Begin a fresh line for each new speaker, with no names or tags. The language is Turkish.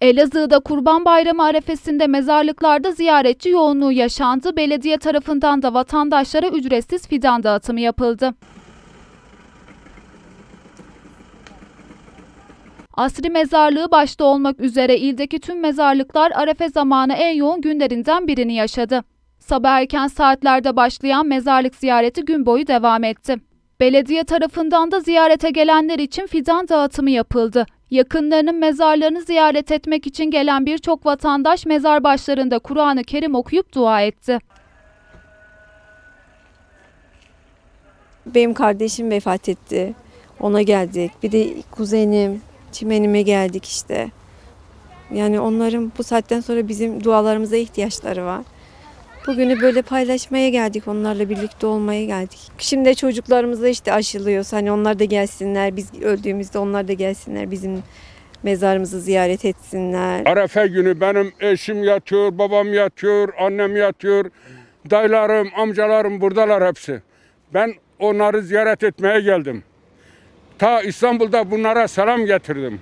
Elazığ'da Kurban Bayramı arefesinde mezarlıklarda ziyaretçi yoğunluğu yaşandı. Belediye tarafından da vatandaşlara ücretsiz fidan dağıtımı yapıldı. Asri Mezarlığı başta olmak üzere ildeki tüm mezarlıklar arefe zamanı en yoğun günlerinden birini yaşadı. Sabah erken saatlerde başlayan mezarlık ziyareti gün boyu devam etti. Belediye tarafından da ziyarete gelenler için fidan dağıtımı yapıldı. Yakınlarının mezarlarını ziyaret etmek için gelen birçok vatandaş mezar başlarında Kur'an-ı Kerim okuyup dua etti.
Benim kardeşim vefat etti. Ona geldik. Bir de kuzenim, çimenime geldik işte. Yani onların bu saatten sonra bizim dualarımıza ihtiyaçları var. Bugünü böyle paylaşmaya geldik. Onlarla birlikte olmaya geldik. Şimdi çocuklarımıza işte aşılıyoruz. Hani onlar da gelsinler. Biz öldüğümüzde onlar da gelsinler. Bizim mezarımızı ziyaret etsinler.
Arefe günü benim eşim yatıyor, babam yatıyor, annem yatıyor. Dayılarım, amcalarım buradalar hepsi. Ben onları ziyaret etmeye geldim. Ta İstanbul'da bunlara selam getirdim.